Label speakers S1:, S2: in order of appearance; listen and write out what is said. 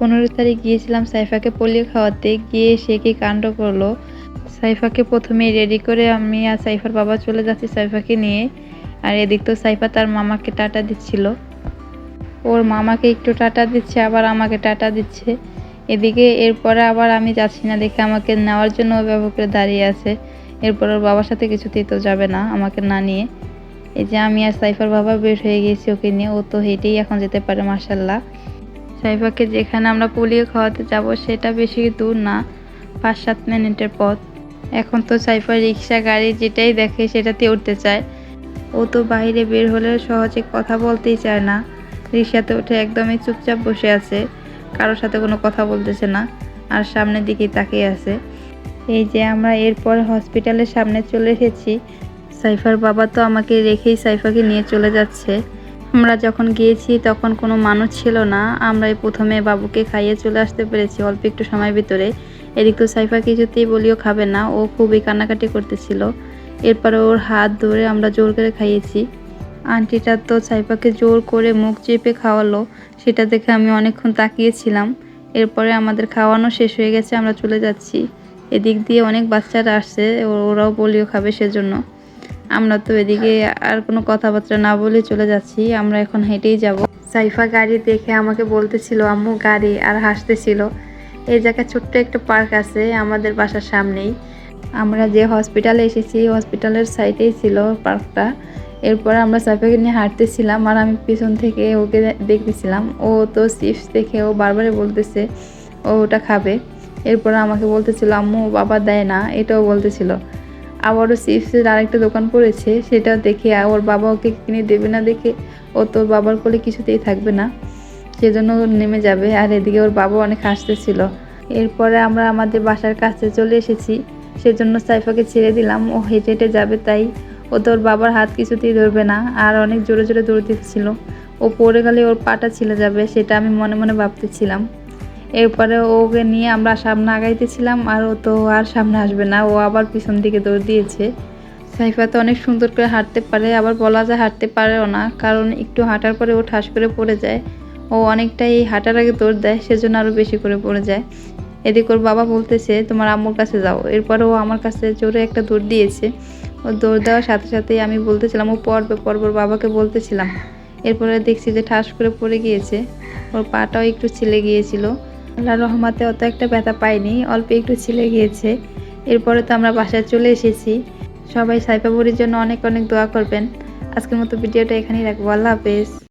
S1: পনেরো তারিখ গিয়েছিলাম সাইফাকে পোলিও খাওয়াতে। গিয়ে সে কি কাণ্ড করল? সাইফাকে প্রথমে রেডি করে আমি আর সাইফার বাবা চলে যাচ্ছি সাইফাকে নিয়ে। আর এদিক তো সাইফা তার মামাকে টাটা দিচ্ছিল। ওর মামাকে একটু টাটা দিচ্ছে, আবার আমাকে টাটা দিচ্ছে। এদিকে এরপরে আবার আমি যাচ্ছি না দেখে আমাকে নেওয়ার জন্য অভিভাবকের দাঁড়িয়ে আছে। এরপর ওর বাবার সাথে কিছুতেই তো যাবে না আমাকে না নিয়ে। এই যে আমি আর সাইফার বাবা বের হয়ে গেছি ওকে নিয়ে, ও তো হেঁটেই এখন যেতে পারে মার্শাল্লাহ সাইফাকে যেখানে আমরা পোলিও খাওয়াতে যাব সেটা বেশি দূর না পাঁচ সাত মিনিটের পথ। এখন তো সাইফার রিক্সা গাড়ি যেটাই দেখে সেটাতে উঠতে চায়। ও তো বাইরে বের হলে সহজে কথা বলতেই চায় না। রিক্সাতে উঠে একদমই চুপচাপ বসে আছে, কারোর সাথে কোনো কথা বলতেছে না, আর সামনের দিকেই তাকিয়ে আছে। এই যে আমরা এরপর হসপিটালের সামনে চলে এসেছি, সাইফার বাবা তো আমাকে রেখেই সাইফাকে নিয়ে চলে যাচ্ছে। আমরা যখন গিয়েছি, তখন কোনো মানুষ ছিল না। আমরাই প্রথমে বাবুকে খাইয়ে চলে আসতে পেরেছি অল্প একটু সময়ের ভিতরে। এদিক তো সাইফা কিছুতেই বলিও খাবে না, ও খুবই কান্নাকাটি করতেছিল। এরপরে ওর হাত ধরে আমরা জোর করে খাইয়েছি। আন্টিটা তো সাইফাকে জোর করে মুখ চেপে খাওয়ালো, সেটা দেখে আমি অনেকক্ষণ তাকিয়েছিলাম। এরপরে আমাদের খাওয়ানো শেষ হয়ে গেছে, আমরা চলে যাচ্ছি। এদিক দিয়ে অনেক বাচ্চারা আসছে ওরাও পোলিও খাবে সেজন্য। আমরা তো এদিকে আর কোনো কথাবার্তা না বলে চলে যাচ্ছি, আমরা এখন হেঁটেই যাব। সাইফা গাড়ি দেখে আমাকে বলতেছিল, আম্মু, গাড়ি, আর হাসতেছিল। এই জায়গায় ছোট্ট একটা পার্ক আছে আমাদের বাসার সামনেই। আমরা যে হসপিটালে এসেছি, হসপিটালের সাইডেই ছিল পার্কটা। এরপর আমরা সাইফাকে নিয়ে হাঁটতেছিলাম আর আমি পিছন থেকে ওকে দেখতেছিলাম। ও তো চিপস দেখে ও বারবারই বলতেছে, ও ওটা খাবে। এরপর আমাকে বলতেছিল, আম্মু, বাবা দেয় না। এটাও বলতেছিল। আবারও চিপসের আরেকটা দোকান পড়েছে, সেটা দেখে ওর বাবা ওকে কিনে দেবে না দেখে ও তোর বাবার কোলে কিছুতেই থাকবে না, সেজন্য নেমে যাবে। আর এদিকে ওর বাবা অনেক হাসতেছিল। এরপরে আমরা আমাদের বাসার কাছে চলে এসেছি, সেজন্য সাইফাকে ছেড়ে দিলাম। ও হেঁটে হেঁটে যাবে তাই ও তোর বাবার হাত কিছুতেই ধরবে না, আর অনেক জোরে জোরে দৌড় দিচ্ছিল ও পড়ে গেলে ওর পাটা ছিলে যাবে, সেটা আমি মনে মনে ভাবতেছিলাম। এরপরে ওকে নিয়ে আমরা সামনে আগাইতেছিলাম, আর ও তো আর সামনে আসবে না, ও আবার পিছন দিকে দৌড় দিয়েছে। সাইফা তো অনেক সুন্দর করে হাঁটতে পারে, আবার বলা যায় হাঁটতে পারেও না, কারণ একটু হাঁটার পরে ও ঠাস করে পড়ে যায়। ও অনেকটাই হাঁটার আগে দৌড় দেয়, সেজন্য আরও বেশি করে পড়ে যায়। এদিক ওর বাবা বলতেছে, তোমার আম্মুর কাছে যাও। এরপরে ও আমার কাছে জোরে একটা দৌড় দিয়েছে। ও দৌড় দেওয়ার সাথে সাথেই আমি বলতেছিলাম, ও পড়বে ওর বাবাকে বলতেছিলাম। এরপরে দেখছি যে ঠাস করে পড়ে গিয়েছে। ওর পাটাও একটু ছিলে গিয়েছিল। আল্লাহ রহমাতে অত একটা ব্যথা পাইনি, অল্প একটু ছিলে গিয়েছে। এরপরে তো আমরা বাসায় চলে এসেছি। সবাই সাইফা বুড়ির জন্য অনেক অনেক দোয়া করবেন। আজকের মতো ভিডিওটা এখানেই রাখব। আল্লাহ হাফেজ।